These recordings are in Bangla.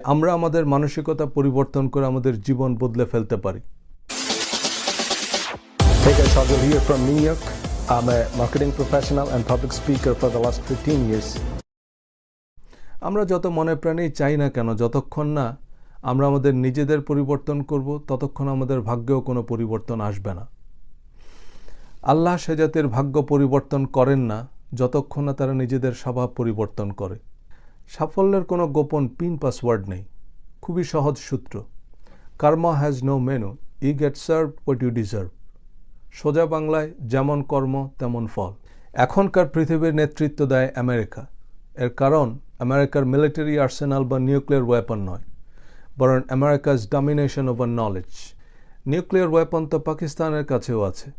আমরা আমাদের মানসিকতা পরিবর্তন করে আমাদের জীবন বদলে ফেলতে পারি Hey guys, Shardul here from New York. I'm a marketing professional and public speaker for the last 15 years. আমরা যত মনে প্রাণেই চাই না কেন যতক্ষণ না আমরা আমাদের নিজেদের পরিবর্তন করব ততক্ষণ আমাদের ভাগ্যেও কোনো পরিবর্তন আসবে না আল্লাহ সে জাতির ভাগ্য পরিবর্তন করেন না যতক্ষণ না তারা নিজেদের স্বভাব পরিবর্তন করে সাফল্যের কোনো গোপন পিন পাসওয়ার্ড নেই। খুবই সহজ সূত্র। Karma has no menu you get serve what you deserve সোজা বাংলায় যেমন কর্ম, তেমন ফল। এখনকার পৃথিবীর নেতৃত্ব দেয় আমেরিকা। এর কারণ, আমেরিকার মিলিটারি আর্সেনাল বা নিউক্লিয়ার ওয়েপন নয়, বরং America's domination over knowledge nuclear weapon তো পাকিস্তানের কাছেও আছে।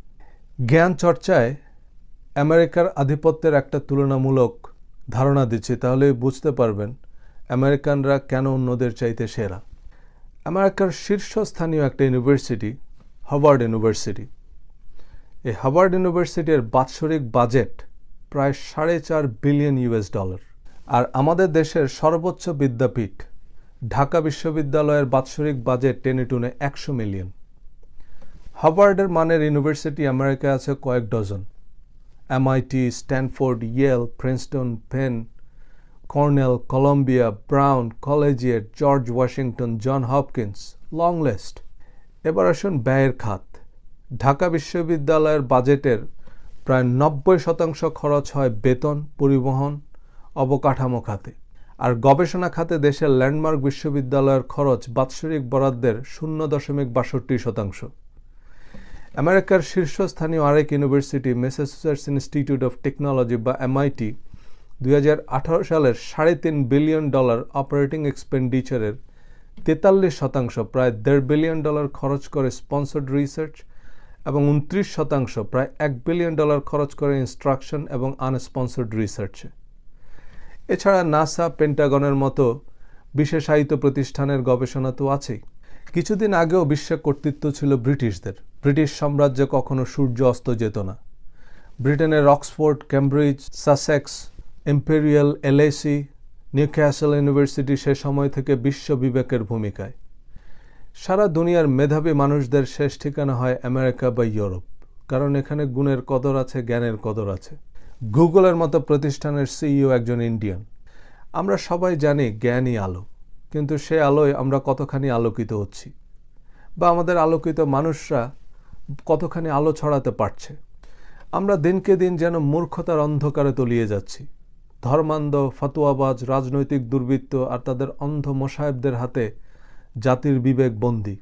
জ্ঞান চর্চায় আমেরিকার আধিপত্যের একটা তুলনামূলক ধারণা দিচ্ছি, তাহলে বুঝতে পারবেন আমেরিকানরা কেন অন্যদের চাইতে সেরা। আমেরিকার শীর্ষস্থানীয় একটা ইউনিভার্সিটি, হার্ভার্ড ইউনিভার্সিটি। এই হার্ভার্ড ইউনিভার্সিটির বাৎসরিক বাজেট প্রায় সাড়ে চার বিলিয়ন ইউএস ডলার। আর আমাদের দেশের সর্বোচ্চ বিদ্যাপীঠ, ঢাকা বিশ্ববিদ্যালয়ের বাৎসরিক বাজেট টেনে টুনে একশো মিলিয়ন। হার্ভার্ডের মানের ইউনিভার্সিটি আমেরিকায় আছে কয়েক dozen. MIT Stanford Yale Princeton Penn Cornell Columbia Brown collegiate George Washington John Hopkins long list এবার আসুন ব্যয়ের খাত। ঢাকা বিশ্ববিদ্যালয়ের বাজেটের প্রায় নব্বই শতাংশ খরচ হয় বেতন, পরিবহন, অবকাঠামো খাতে। আর গবেষণা খাতে দেশের ল্যান্ডমার্ক বিশ্ববিদ্যালয়ের খরচ বাৎসরিক বরাদ্দের শূন্য দশমিক বাষট্টি শতাংশ। আমেরিকার শীর্ষস্থানীয় আরেক university Massachusetts Institute of Technology বা এমআইটি দুই হাজার আঠারো সালের সাড়ে তিন বিলিয়ন ডলার অপারেটিং এক্সপেন্ডিচারের তেতাল্লিশ শতাংশ, প্রায় দেড় বিলিয়ন ডলার খরচ করে স্পন্সর্ড রিসার্চ এবং উনত্রিশ শতাংশ, প্রায় এক বিলিয়ন ডলার খরচ করে ইনস্ট্রাকশন এবং আনস্পন্সর্ড রিসার্চে। এছাড়া নাসা, পেন্টাগনের মতো বিশেষায়িত প্রতিষ্ঠানের গবেষণা তো আছেই। কিছুদিন আগেও বিশ্বে কর্তৃত্ব ছিল ব্রিটিশদের। ব্রিটিশ সাম্রাজ্যে কখনো সূর্য অস্ত যেত না। ব্রিটেনের Oxford Cambridge Sussex, Imperial LSE, Newcastle university সে সময় থেকে বিশ্ব বিবেকের ভূমিকায়। সারা দুনিয়ার মেধাবী মানুষদের শেষ ঠিকানা হয় আমেরিকা বা ইউরোপ, কারণ এখানে গুণের কদর আছে, জ্ঞানের কদর আছে। গুগলের মতো প্রতিষ্ঠানের সিইও একজন ইন্ডিয়ান। আমরা সবাই জানি জ্ঞানই আলো, কিন্তু সে আলোয় আমরা কতখানি আলোকিত হচ্ছি। বা আমাদের আলোকিত মানুষরা কতখানি আলো ছড়াতে পারছে। আমরা দিনকে দিন যেন মূর্খতার অন্ধকারে তলিয়ে যাচ্ছি। ধর্মান্ধ, ফতোয়াবাজ, রাজনৈতিক দুর্বৃত্ত আর তাদের অন্ধ মোসাহেবদের হাতে জাতির বিবেক বন্দী।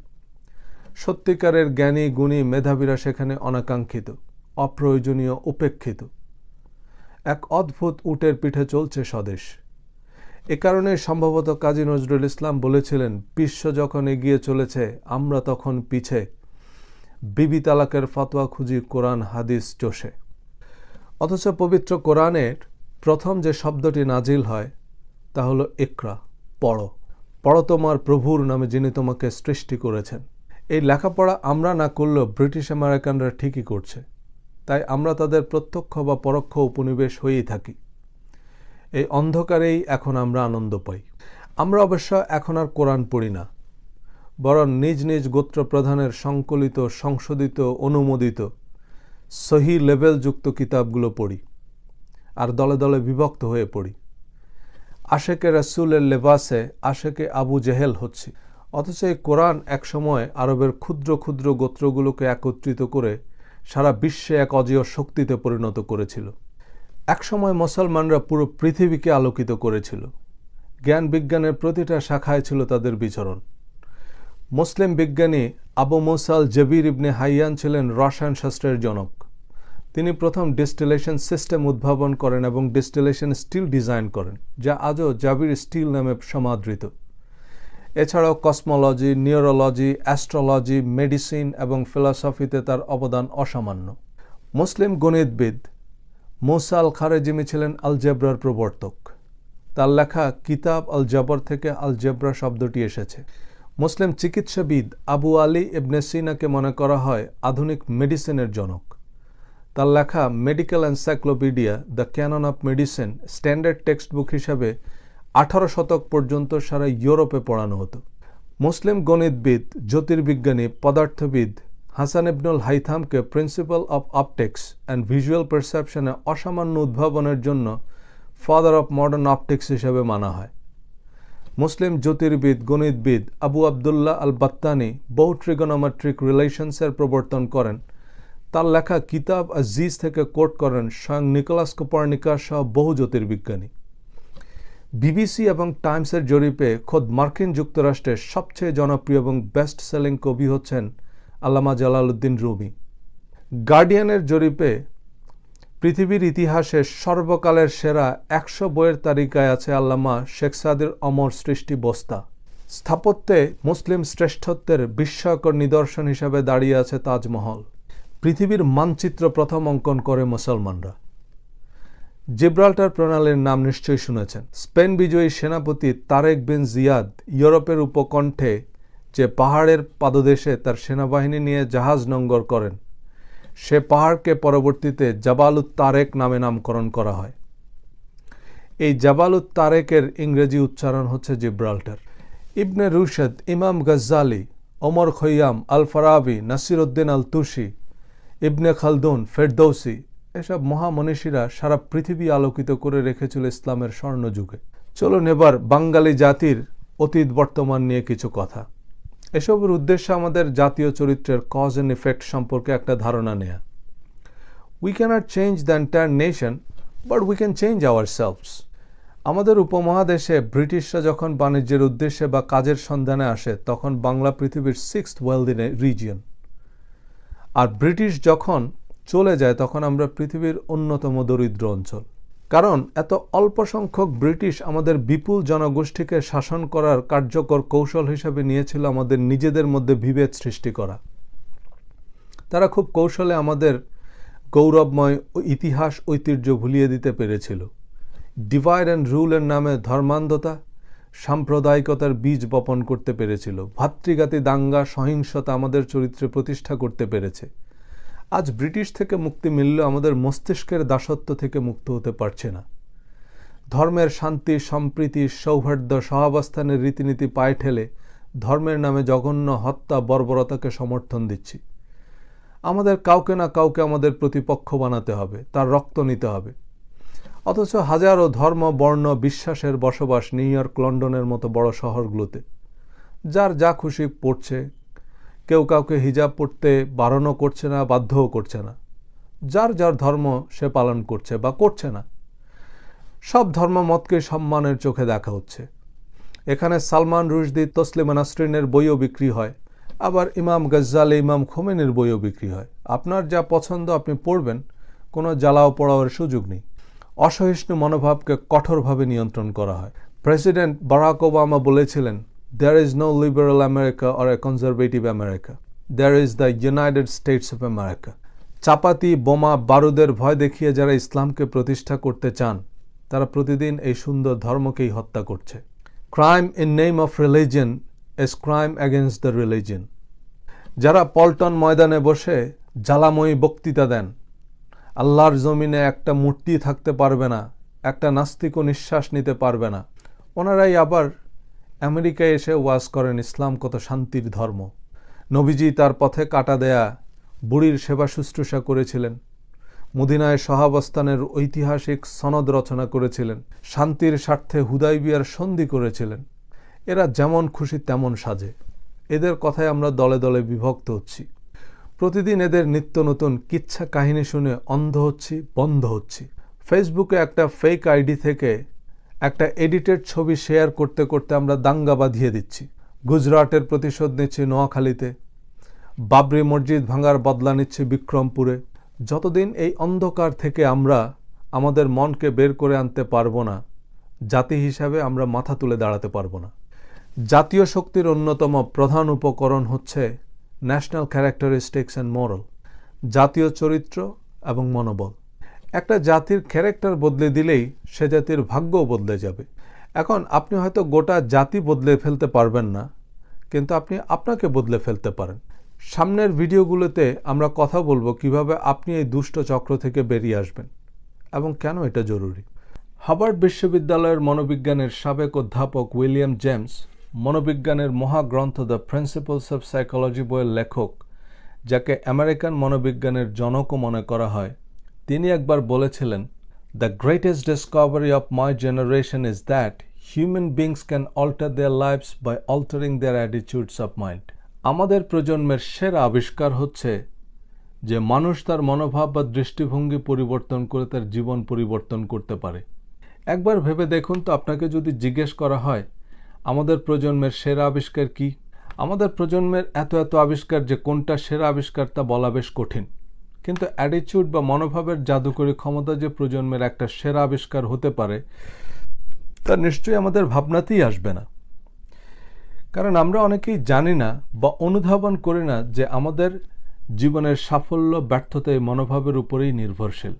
সত্যিকারের জ্ঞানী, গুণী মেধাবীরা সেখানে অনাকাঙ্ক্ষিত, অপ্রয়োজনীয়, উপেক্ষিত। এক অদ্ভুত উটের পিঠে চলছে স্বদেশ। এ কারণে সম্ভবত কাজী নজরুল ইসলাম বলেছিলেন, বিশ্ব যখন এগিয়ে চলেছে, আমরা তখন পিছে। বিবি তালাকের ফতোয়া খুঁজি কোরআন, হাদিস চষে অথচ পবিত্র কোরআনের প্রথম যে শব্দটি নাজিল হয়, তা হলো একরা পড়ো। পড়ো তোমার প্রভুর নামে যিনি তোমাকে সৃষ্টি করেছেন। এই লেখাপড়া আমরা না করলেও ব্রিটিশ আমেরিকানরা ঠিকই করছে। তাই আমরা তাদের প্রত্যক্ষ বা পরোক্ষ উপনিবেশ হয়েই থাকি। এই অন্ধকারেই এখন আমরা আনন্দ পাই। আমরা অবশ্য এখন আর কোরআন পড়ি না। বরং নিজ নিজ গোত্র প্রধানের সংকলিত, সংশোধিত, অনুমোদিত সহি লেভেলযুক্ত কিতাবগুলো পড়ি আর দলে দলে বিভক্ত হয়ে পড়ি। আশেকে রাসুলের লেবাসে আশেকে আবু জেহেল হচ্ছে। অথচ এই কোরআন একসময় আরবের ক্ষুদ্র ক্ষুদ্র গোত্রগুলোকে একত্রিত করে সারা বিশ্বে এক অজেয় শক্তিতে পরিণত করেছিল। একসময় মুসলমানরা পুরো পৃথিবীকে আলোকিত করেছিল। জ্ঞান বিজ্ঞানের প্রতিটা শাখায় ছিল তাদের বিচরণ। মুসলিম বিজ্ঞানী আবু মুসাল জবির ইবনে হাইয়ান ছিলেন রসায়ন শাস্ত্রের জনক। তিনি প্রথম ডিস্টিলেশন সিস্টেম উদ্ভাবন করেন এবং ডিস্টিলেশন স্টিল ডিজাইন করেন, যা আজও জাবির স্টিল নামে সমাদৃত। এছাড়াও কসমোলজি, নিউরোলজি, অ্যাস্ট্রোলজি, মেডিসিন এবং ফিলসফিতে তার অবদান অসামান্য। মুসলিম গণিতবিদ মুসা আল খারেজিমি ছিলেন আল জেব্রার প্রবর্তক। তার লেখা কিতাব আল জবর থেকে আল জেব্রা শব্দটি এসেছে। মুসলিম চিকিৎসাবিদ আবু আলী ইবনে সিনাকে মনে করা হয় আধুনিক মেডিসিনের জনক। তার লেখা medical encyclopedia the canon of medicine standard textbook হিসাবে আঠারো শতক পর্যন্ত সারা ইউরোপে পড়ানো হতো। মুসলিম গণিতবিদ, জ্যোতির্বিজ্ঞানী, পদার্থবিদ Hasan Ibnul হাইথামকে principle of optics and visual পারসেপশনে অসামান্য উদ্ভাবনের জন্য ফাদার অফ মডার্ন অপটিক্স হিসেবে মানা হয়। মুসলিম জ্যোতির্বিদ, গণিতবিদ আবু আবদুল্লাহ আল বাত্তানি বহু ট্রিগোনোমেট্রিক রিলেশনসের প্রবর্তন করেন। তার লেখা কিতাব আজিজ থেকে কোট করেন স্বয়ং নিকোলাস কোপার্নিকাস সহ বহু জ্যোতির্বিজ্ঞানী। বিবিসি এবং টাইমসের জরিপে খোদ মার্কিন যুক্তরাষ্ট্রের সবচেয়ে জনপ্রিয় এবং বেস্ট সেলিং কবি হচ্ছেন আল্লামা জালালউদ্দিন রুমি। গার্ডিয়ানের জরিপে পৃথিবীর ইতিহাসে সর্বকালের সেরা একশো বইয়ের তালিকায় আছে আল্লামা শেখ সাদির অমর সৃষ্টি বস্তা। স্থাপত্যে মুসলিম শ্রেষ্ঠত্বের বিস্ময়কর নিদর্শন হিসাবে দাঁড়িয়ে আছে তাজমহল। পৃথিবীর মানচিত্র প্রথম অঙ্কন করে মুসলমানরা। জিব্রাল্টার প্রণালীর নাম নিশ্চয়ই শুনেছেন। স্পেন বিজয়ী সেনাপতি তারেক বিন জিয়াদ ইউরোপের উপকণ্ঠে যে পাহাড়ের পাদদেশে তার সেনাবাহিনী নিয়ে জাহাজ নঙ্গর করেন সে পাহাড়কে পরবর্তীতে জাবালুত তারেক নামে নামকরণ করা হয়। এই জাবালুত তারেকের ইংরেজি উচ্চারণ হচ্ছে জিব্রাল্টার। ইবনে রুশেদ, ইমাম গজ্জালি, ওমর খৈয়াম আল ফারাবি নাসিরউদ্দিন আল তুষি ইবনে খালদুন, ফেরদৌসি এসব মহামনীষীরা সারা পৃথিবী আলোকিত করে রেখেছিল ইসলামের স্বর্ণযুগে। চলুন এবার বাঙালি জাতির অতীত বর্তমান নিয়ে কিছু কথা। এসবের উদ্দেশ্য আমাদের জাতীয় চরিত্রের কজ অ্যান্ড ইফেক্ট সম্পর্কে একটা ধারণা নেয়া। We can't change the entire nation but we can change ourselves আমাদের উপমহাদেশে ব্রিটিশরা যখন বাণিজ্যের উদ্দেশ্যে বা কাজের সন্ধানে আসে, তখন বাংলা পৃথিবীর সিক্স ওয়েলদি রিজিয়ন আর ব্রিটিশ যখন চলে যায়, তখন আমরা পৃথিবীর অন্যতম দরিদ্র অঞ্চল। কারণ এত অল্প সংখ্যক ব্রিটিশ আমাদের বিপুল জনগোষ্ঠীকে শাসন করার কার্যকর কৌশল হিসেবে নিয়েছিল আমাদের নিজেদের মধ্যে বিভেদ সৃষ্টি করা। তারা খুব কৌশলে আমাদের গৌরবময় ইতিহাস ঐতিহ্য ভুলিয়ে দিতে পেরেছিল। ডিভাইড অ্যান্ড রুলের নামে ধর্মান্ধতা, সাম্প্রদায়িকতার বীজ বপন করতে পেরেছিল। ভাতৃঘাতী দাঙ্গা, সহিংসতা আমাদের চরিত্রে প্রতিষ্ঠা করতে পেরেছে। আজ ব্রিটিশ থেকে মুক্তি মিললেও আমাদের মস্তিষ্কের দাসত্ব থেকে মুক্ত হতে পারছে না। ধর্মের শান্তি, সম্প্রীতি, সৌহার্দ্য সহাবস্থানের রীতিনীতি পায়ে ঠেলে ধর্মের নামে জঘন্য হত্যা, বর্বরতাকে সমর্থন দিচ্ছি। আমাদের কাউকে না কাউকে আমাদের প্রতিপক্ষ বানাতে হবে, তার রক্ত নিতে হবে। অথচ হাজারো ধর্ম, বর্ণ, বিশ্বাসের বসবাস নিউ ইয়র্ক, লন্ডনের মতো বড় শহরগুলোতে। যার যা খুশি পড়ছে কেউ কাউকে হিজাব পড়তে বারণও করছে না, বাধ্যও করছে না। যার যার ধর্ম সে পালন করছে বা করছে না। সব ধর্মমতকে সম্মানের চোখে দেখা হচ্ছে। এখানে সালমান রুশদি তসলিমা নাসরিনের বইও বিক্রি হয়, আবার ইমাম গজ্জালে, ইমাম খোমেনের বইও বিক্রি হয়। আপনার যা পছন্দ আপনি পড়বেন, কোনো জ্বালাও পড়াওয়ার সুযোগ নেই। অসহিষ্ণু মনোভাবকে কঠোরভাবে নিয়ন্ত্রণ করা হয়। প্রেসিডেন্ট বারাক ওবামা বলেছিলেন there is no liberal America or a conservative America. There is the United States of America. চাপাতি, বোমা, বারুদের ভয় দেখিয়ে যারা ইসলামকে প্রতিষ্ঠা করতে চান, তারা প্রতিদিন এই সুন্দর ধর্মকেই হত্যা করছে crime in name of religion is crime against the religion যারা পল্টন ময়দানে বসে জ্বালাময়ী বক্তৃতা দেন, আল্লাহর জমিনে একটা মূর্তি থাকতে পারবে না, একটা নাস্তিকও নিঃশ্বাস নিতে পারবে না ওনারাই আবার আমেরিকায় এসে ওয়াজ করেন ইসলাম কত শান্তির ধর্ম। নবীজি তার পথে কাটা দেয়া বুড়ির সেবা শুশ্রূষা করেছিলেন। মদিনায় সহাবস্থানের ঐতিহাসিক সনদ রচনা করেছিলেন। শান্তির স্বার্থে হুদাইবিয়ার সন্ধি করেছিলেন। এরা যেমন খুশি তেমন সাজে। এদের কথায় আমরা দলে দলে বিভক্ত হচ্ছি। প্রতিদিন এদের নিত্য নতুন কিচ্ছা কাহিনী শুনে অন্ধ হচ্ছি, বন্ধ হচ্ছি। ফেসবুকে একটা ফেক আইডি থেকে একটা এডিটেড ছবি শেয়ার করতে করতে আমরা দাঙ্গা বাঁধিয়ে দিচ্ছি। গুজরাটের প্রতিশোধ নিচ্ছি নোয়াখালীতে। বাবরি মসজিদ ভাঙার বদলা নিচ্ছি বিক্রমপুরে। যতদিন এই অন্ধকার থেকে আমরা আমাদের মনকে বের করে আনতে পারব না, জাতি হিসাবে আমরা মাথা তুলে দাঁড়াতে পারব না। জাতীয় শক্তির অন্যতম প্রধান উপকরণ হচ্ছে ন্যাশনাল ক্যারেক্টারিস্টিক্স অ্যান্ড মোরাল জাতীয় চরিত্র এবং মনোবল। একটা জাতির ক্যারেক্টার বদলে দিলেই সে জাতির ভাগ্যও বদলে যাবে। এখন আপনি হয়তো গোটা জাতি বদলে ফেলতে পারবেন না, কিন্তু আপনি আপনাকে বদলে ফেলতে পারেন। সামনের ভিডিওগুলোতে আমরা কথা বলব কীভাবে আপনি এই দুষ্ট চক্র থেকে বেরিয়ে আসবেন এবং কেন এটা জরুরি। হার্ভার্ড বিশ্ববিদ্যালয়ের মনোবিজ্ঞানের সাবেক অধ্যাপক উইলিয়াম জেমস, মনোবিজ্ঞানের মহাগ্রন্থ দ্য প্রিন্সিপালস অফ সাইকোলজি বইয়ের লেখক, যাকে আমেরিকান মনোবিজ্ঞানের জনকও মনে করা হয় তিনি একবার বলেছিলেন the greatest discovery of my generation is that human beings can alter their lifes by altering their attitudes of mind আমাদের প্রজন্মের সেরা আবিষ্কার হচ্ছে যে মানুষ তার মনোভাব বা দৃষ্টিভঙ্গি পরিবর্তন করে তার জীবন পরিবর্তন করতে পারে। একবার ভেবে দেখুন তো, আপনাকে যদি জিজ্ঞেস করা হয়, আমাদের প্রজন্মের সেরা আবিষ্কার কি? আমাদের প্রজন্মের এত এত আবিষ্কার যে কোনটা সেরা আবিষ্কার তা বলা বেশ কঠিন। কিন্তু অ্যাটিচিউড বা মনোভাবের জাদুকরী ক্ষমতা যে প্রজন্মের একটা সেরা আবিষ্কার হতে পারে, তা নিশ্চয়ই আমাদের ভাবনাতেই আসবে না। কারণ আমরা অনেকেই জানি না বা অনুধাবন করি না যে আমাদের জীবনের সাফল্য, ব্যর্থতা এই মনোভাবের উপরেই নির্ভরশীল।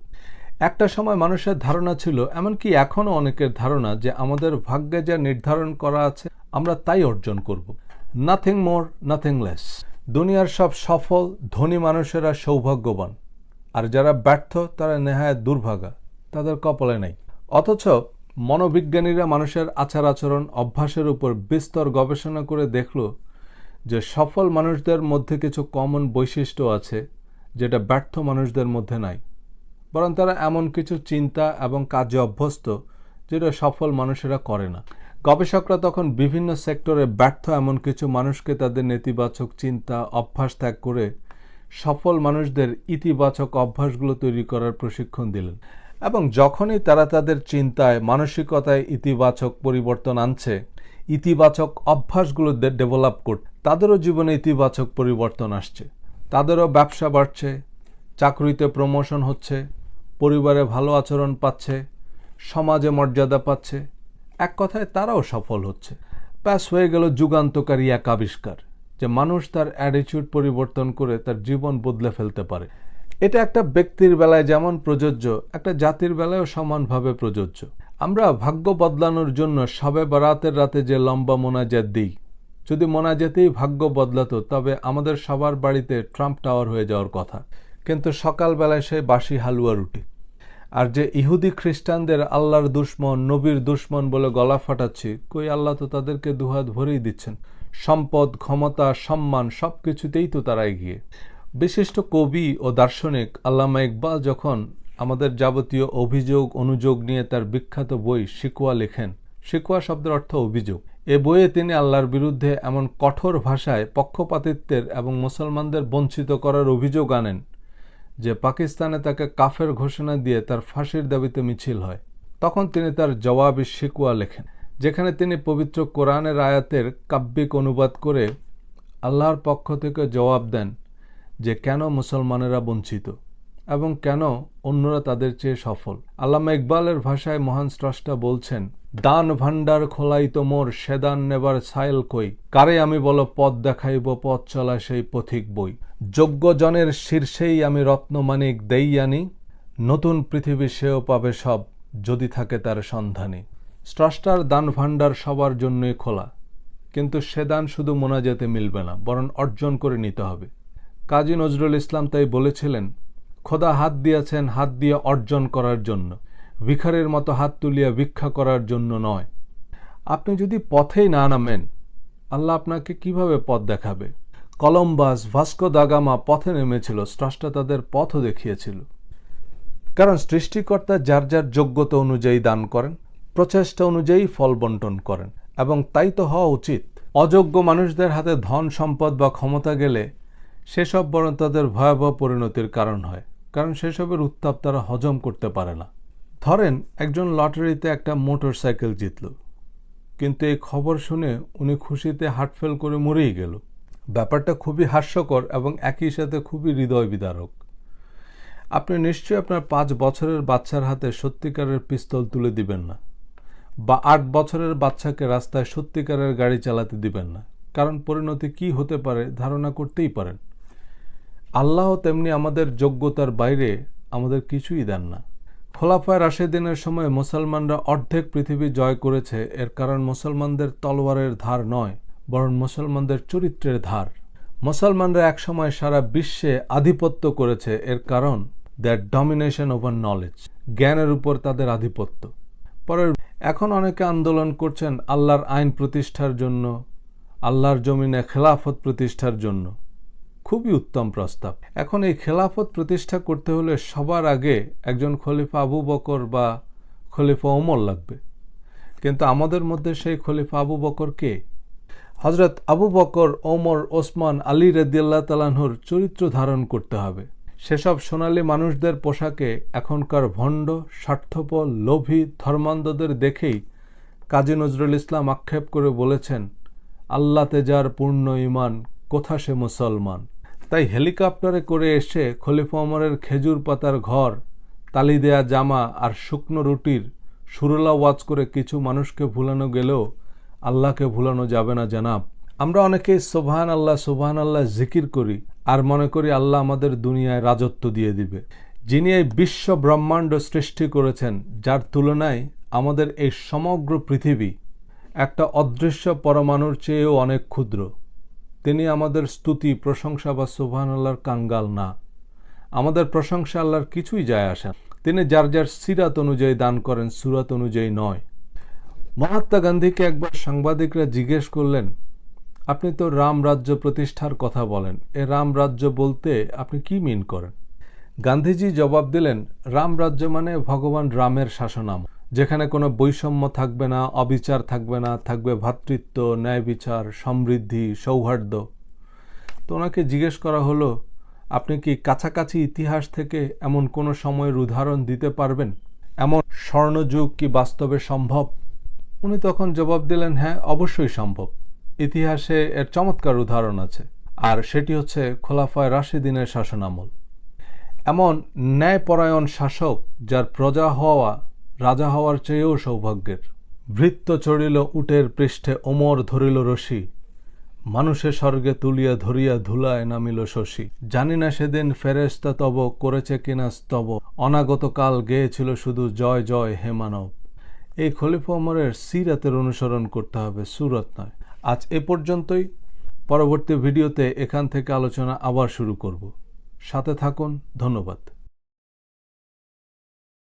একটা সময় মানুষের ধারণা ছিল, এমনকি এখনও অনেকের ধারণা যে আমাদের ভাগ্যে যা নির্ধারণ করা আছে, আমরা তাই অর্জন করব। নাথিং মোর নাথিং লেস দুনিয়ার সব সফল, ধনী মানুষেরা সৌভাগ্যবান। আর যারা ব্যর্থ, তারা নেহায় দুর্ভাগা। তাদের কপালে নেই। অথচ মনোবিজ্ঞানীরা মানুষের আচার আচরণ, অভ্যাসের উপর বিস্তর গবেষণা করে দেখল যে সফল মানুষদের মধ্যে কিছু কমন বৈশিষ্ট্য আছে, যেটা ব্যর্থ মানুষদের মধ্যে নাই। বরং তারা এমন কিছু চিন্তা এবং কাজে অভ্যস্ত, যেটা সফল মানুষেরা করে না। গবেষকরা তখন বিভিন্ন সেক্টরে ব্যর্থ এমন কিছু মানুষকে তাদের নেতিবাচক চিন্তা, অভ্যাস ত্যাগ করে সফল মানুষদের ইতিবাচক অভ্যাসগুলো তৈরি করার প্রশিক্ষণ দিলেন। এবং যখনই তারা তাদের চিন্তায়, মানসিকতায় ইতিবাচক পরিবর্তন আনছে, ইতিবাচক অভ্যাসগুলো ডেভেলপ করতে তাদেরও জীবনে ইতিবাচক পরিবর্তন আসছে। তাদেরও ব্যবসা বাড়ছে, চাকরিতে প্রমোশন হচ্ছে, পরিবারে ভালো আচরণ পাচ্ছে, সমাজে মর্যাদা পাচ্ছে এক কথায় তারাও সফল হচ্ছে। ব্যাস, হয়ে গেল যুগান্তকারী এক আবিষ্কার, যে মানুষ তার অ্যাটিটিউড পরিবর্তন করে তার জীবন বদলে ফেলতে পারে। এটা একটা ব্যক্তির বেলায় যেমন প্রযোজ্য, একটা জাতির বেলায়ও সমানভাবে প্রযোজ্য। আমরা ভাগ্য বদলানোর জন্য সবে বারাতের রাতে যে লম্বা মোনাজাত দিই, যদি মোনাজাতেই ভাগ্য বদলাতো, তবে আমাদের সবার বাড়িতে ট্রাম্প টাওয়ার হয়ে যাওয়ার কথা। কিন্তু সকালবেলায় সে বাসি হালুয়া রুটি। আর যে ইহুদি খ্রিস্টানদের আল্লাহর দুশ্মন, নবীর দুশ্মন বলে গলা ফাটাচ্ছি, কই আল্লাহ তো তাদেরকে দুহাত ভরেই দিচ্ছেন। সম্পদ, ক্ষমতা, সম্মান সব কিছুতেই তো তারা এগিয়ে। বিশিষ্ট কবি ও দার্শনিক আল্লামা ইকবাল যখন আমাদের যাবতীয় অভিযোগ, অনুযোগ নিয়ে তার বিখ্যাত বই শিকোয়া লেখেন শিকোয়া শব্দের অর্থ অভিযোগ। এ বইয়ে তিনি আল্লাহর বিরুদ্ধে এমন কঠোর ভাষায় পক্ষপাতিত্বের এবং মুসলমানদের বঞ্চিত করার অভিযোগ আনেন। যে পাকিস্তানে তাকে কাফের ঘোষণা দিয়ে তার ফাঁসির দাবিতে মিছিল হয়, তখন তিনি তার জবাবি শিকুয়া লেখেন, যেখানে তিনি পবিত্র কোরআনের আয়াতের কাব্যিক অনুবাদ করে আল্লাহর পক্ষ থেকে জবাব দেন যে কেন মুসলমানেরা বঞ্চিত। এবং কেন অন্যরা তাদের চেয়ে সফল? আল্লামা ইকবালের ভাষায় মহান স্রষ্টা বলছেন, দান ভাণ্ডার খোলাই তো মোর সেদান নেবার সাইল কই? কারে আমি বলো পথ দেখাইব, পথ চলা সেই পথিক বই? যোগ্যজনের শীর্ষেই আমি রত্নমানিক দেই আনি, নতুন পৃথিবী সেও পাবে সব, যদি থাকে তার সন্ধানে। স্রষ্টার দান ভাণ্ডার সবার জন্যই খোলা, কিন্তু সে দান শুধু মোনাজাতে মিলবে না, বরং অর্জন করে নিতে হবে। কাজী নজরুল ইসলাম তাই বলেছিলেন খোদা হাত দিয়েছেন হাত দিয়ে অর্জন করার জন্য। ভিখারের মতো হাত তুলিয়া ভিক্ষা করার জন্য নয়। আপনি যদি পথেই না নামেন, আল্লাহ আপনাকে কীভাবে পথ দেখাবে? কলম্বাস ভাস্কো দাগামা পথে নেমেছিল, স্রষ্টা তাদের পথও দেখিয়েছিল। কারণ সৃষ্টিকর্তা যার যার যোগ্যতা অনুযায়ী দান করেন, প্রচেষ্টা অনুযায়ী ফল বন্টন করেন, এবং তাই তো হওয়া উচিত। অযোগ্য মানুষদের হাতে ধন, সম্পদ বা ক্ষমতা গেলে সেসব বরং তাদের ভয়াবহ পরিণতির কারণ হয়। কারণ সেসবের উত্তাপ তারা হজম করতে পারে না। ধরেন, একজন লটারিতে একটা মোটর সাইকেল জিতল, কিন্তু এই খবর শুনে উনি খুশিতে হার্টফেল করে মরেই গেল। ব্যাপারটা খুবই হাস্যকর এবং একই সাথে খুবই হৃদয় বিদারক আপনি নিশ্চয়ই আপনার পাঁচ বছরের বাচ্চার হাতে সত্যিকারের পিস্তল তুলে দিবেন না, বা আট বছরের বাচ্চাকে রাস্তায় সত্যিকারের গাড়ি চালাতে দিবেন না, কারণ পরিণতি কি হতে পারে ধারণা করতেই পারেন। আল্লাহ তেমনি আমাদের যোগ্যতার বাইরে আমাদের কিছুই দেন না। খোলাফায় রাশেদিনের সময় মুসলমানরা অর্ধেক পৃথিবী জয় করেছে, এর কারণ মুসলমানদের তলোয়ারের ধার নয়, বরং মুসলমানদের চরিত্রের ধার। মুসলমানরা একসময় সারা বিশ্বে আধিপত্য করেছে, এর কারণ দ্যাট ডমিনেশন ওভার নলেজ জ্ঞানের উপর তাদের আধিপত্য। পরের, এখন অনেকে আন্দোলন করছেন আল্লাহর আইন প্রতিষ্ঠার জন্য, আল্লাহর জমিনে খেলাফত প্রতিষ্ঠার জন্য। খুবই উত্তম প্রস্তাব। এখন এই খেলাফত প্রতিষ্ঠা করতে হলে সবার আগে একজন খলিফা আবু বকর বা খলিফা ওমর লাগবে। কিন্তু আমাদের মধ্যে সেই খলিফা আবু বকর কে? হজরত আবু বকর, ওমর, ওসমান, আলী রদিয়াল্লাহ তালাহুর চরিত্র ধারণ করতে হবে। সেসব সোনালী মানুষদের পোশাকে এখনকার ভণ্ড, স্বার্থপর, লোভী ধর্মান্ধদের দেখেই কাজী নজরুল ইসলাম আক্ষেপ করে বলেছেন, আল্লাতে যার পূর্ণ ইমান কোথা সে মুসলমান? তাই হেলিকপ্টারে করে এসে খলিফা ওমরের খেজুর পাতার ঘর, তালি দেয়া জামা আর শুকনো রুটির সুরলা ওয়াজ করে কিছু মানুষকে ভুলানো গেলেও আল্লাহকে ভুলানো যাবে না জানাব। আমরা অনেকেই সোভান আল্লাহ সোভান আল্লাহ জিকির করি আর মনে করি আল্লাহ আমাদের দুনিয়ায় রাজত্ব দিয়ে দিবে। যিনি এই বিশ্ব ব্রহ্মাণ্ড সৃষ্টি করেছেন, যার তুলনায় আমাদের এই সমগ্র পৃথিবী একটা অদৃশ্য পরমাণুর চেয়েও অনেক ক্ষুদ্র। তিনি আমাদের স্তুতি, প্রশংসা বা সোভান আল্লাহর কাঙ্গাল না। আমাদের প্রশংসা আল্লাহর কিছুই যায় আসে তিনি যার যার সিরাত অনুযায়ী দান করেন, সুরাত অনুযায়ী নয়। মহাত্মা গান্ধীকে একবার সাংবাদিকরা জিজ্ঞেস করলেন, আপনি তো রাম রাজ্য প্রতিষ্ঠার কথা বলেন। এ রাম রাজ্য বলতে আপনি কি মিন করেন? গান্ধীজি জবাব দিলেন, রাম রাজ্য মানে ভগবান রামের শাসনাম। যেখানে কোনো বৈষম্য থাকবে না, অবিচার থাকবে না, থাকবে ভ্রাতৃত্ব ন্যায় বিচার, সমৃদ্ধি, সৌহার্দ্য। তো ওনাকে জিজ্ঞেস করা হলো, আপনি কি কাছাকাছি ইতিহাস থেকে এমন কোনো সময়ের উদাহরণ দিতে পারবেন? এমন স্বর্ণযুগ কি বাস্তবে সম্ভব? উনি তখন জবাব দিলেন হ্যাঁ অবশ্যই সম্ভব। ইতিহাসে এর চমৎকার উদাহরণ আছে। আর সেটি হচ্ছে খোলাফায় রাশিদিনের শাসনামল। এমন ন্যায়পরায়ণ শাসক যার প্রজা হওয়া রাজা হওয়ার চেয়েও সৌভাগ্যের। ভৃত্য চড়িল উটের পৃষ্ঠে ওমর ধরিল রশি। মানুষে স্বর্গে তুলিয়া ধরিয়া ধুলায় নামিল শশী। জানি না সেদিন ফেরেস্তা তব করেছে কিনা স্তব। অনাগত কাল গেয়েছিল শুধু জয় জয় হে মানব। এই খলিফা অমরের সিরাতের অনুসরণ করতে হবে, সুরত নয়। আজ এ পর্যন্তই। পরবর্তী ভিডিওতে এখান থেকে আলোচনা আবার শুরু করব। সাথে থাকুন, ধন্যবাদ।